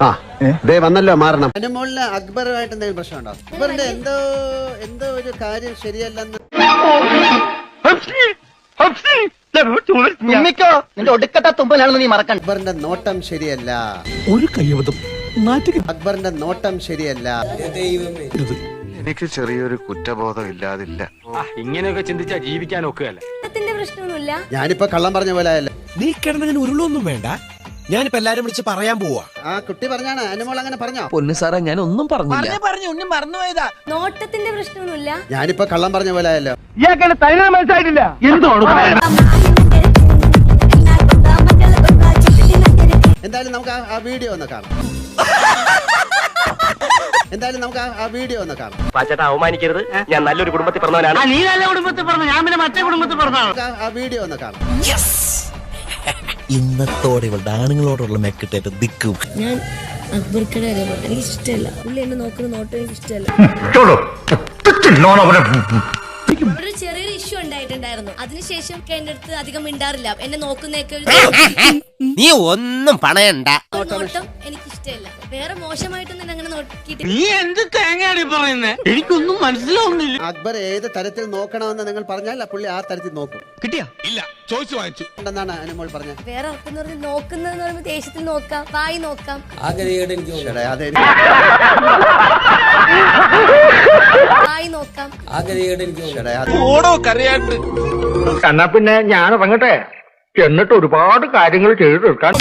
ആ ദേ വന്നല്ലോ മാറണം. അനുമോളിന് അക്ബറുമായിട്ട് എന്തെങ്കിലും പ്രശ്നമുണ്ടോ? അക്ബറിന്റെ എന്തോ എന്തോ ഒരു കാര്യം ശരിയല്ലെന്ന്. നിന്റെ ഒടുക്കത്തെ തുമ്പലാണെന്ന് നീ മറക്കണ്ട. അക്ബറിന്റെ നോട്ടം ശരിയല്ല. ഒരു നാറ്റുക അക്ബറിന്റെ നോട്ടം ശരിയല്ല. എനിക്ക് ചെറിയൊരു കുറ്റബോധം ഇല്ലാതില്ല. ഇങ്ങനെയൊക്കെ ചിന്തിച്ചാ ജീവിക്കാൻ ഒക്കുകയല്ല? ഞാനിപ്പോ കള്ളം പറഞ്ഞ പോലെ ആയല്ലോ? നീ കിടന്നതിന് ഉരുളൊന്നും വേണ്ട. ഞാനിപ്പോ എല്ലാരും വിളിച്ച് പറയാൻ പോവാ. ആ കുട്ടി പറഞ്ഞാണ്. അനുമോൾ അങ്ങനെ പറഞ്ഞോ? പൊന്നു സാറേ ഞാൻ ഒന്നും പറഞ്ഞില്ല. പറഞ്ഞു പറഞ്ഞു ഉണ്ണി മറന്നുപോയതാ നോട്ടത്തിന്റെ പ്രശ്നമൊന്നുമില്ല. ഞാനിപ്പോ കള്ളം പറഞ്ഞ പോലെ ആയല്ലോ. എന്തായാലും നമുക്ക് ആ- ആ വീഡിയോ ഒന്ന് കാണാം. എന്തായാലും നമുക്ക് ആ- ആ വീഡിയോ ഒന്ന് കാണാം. പാച്ചേട്ടാ അവമാനിക്കരുത്. ഞാൻ നല്ലൊരു കുടുംബത്തിൽ പറഞ്ഞവനാണ്. നീ നല്ല കുടുംബത്തിൽ പറഞ്ഞു. ഞാൻ പിന്നെ മറ്റേ കുടുംബത്തിൽ പറഞ്ഞു. നമുക്ക് ആ- ആ വീഡിയോ ഒന്ന് കാണാം. ഇന്നത്തോടെ ഇവളുടെ ആണുങ്ങളോടുള്ള മെക്കിട്ടേറ്റ് ദിക്കും. ഞാൻ അക്ബർക്കടെ പറഞ്ഞു എനിക്ക് ഇഷ്ടമല്ല. പുള്ളി എന്നെ നോക്കുന്ന നോട്ടം എനിക്ക് ഇഷ്ടമല്ല. ഒരു ചെറിയൊരു ഇഷ്യൂ ഉണ്ടായിട്ടുണ്ടായിരുന്നു. അതിനുശേഷം എന്റെ അടുത്ത് അധികം മിണ്ടാറില്ല. എന്നെ നോക്കുന്നേക്ക് ഒരു നീ ഒന്നും പണയണ്ട. നോട്ടം മോശമായിട്ടൊന്നും അങ്ങനെ നോക്കിയിട്ട് നീ എന്ത് തേങ്ങയാണ് പറയുന്നത് എനിക്കൊന്നും മനസ്സിലാവുന്നില്ല. അക്ബർ ഏത് തരത്തിൽ നോക്കണമെന്ന് നിങ്ങൾ പറഞ്ഞാൽ ആ പുള്ളി ആ തരത്തിൽ നോക്കും. കിട്ടിയാ? ഇല്ല ചോദിച്ചു വാങ്ങിച്ചു. എന്നാണ് അനുമോൾ പറഞ്ഞത്. വേറെ അർത്ഥം എന്ന് പറഞ്ഞാൽ നോക്കുന്നതെന്ന് പറയുമ്പോൾ ദേഷ്യത്തിൽ നോക്കാം വായി നോക്കാം. ചേട്ടാ, അതെ. വായി നോക്കാം. ചേട്ടാ, അത് എന്നാ പിന്നെ ഞാൻ ഇറങ്ങട്ടെ? എന്നിട്ട് ഒരുപാട് കാര്യങ്ങൾ ചെയ്തു തീർക്കാൻ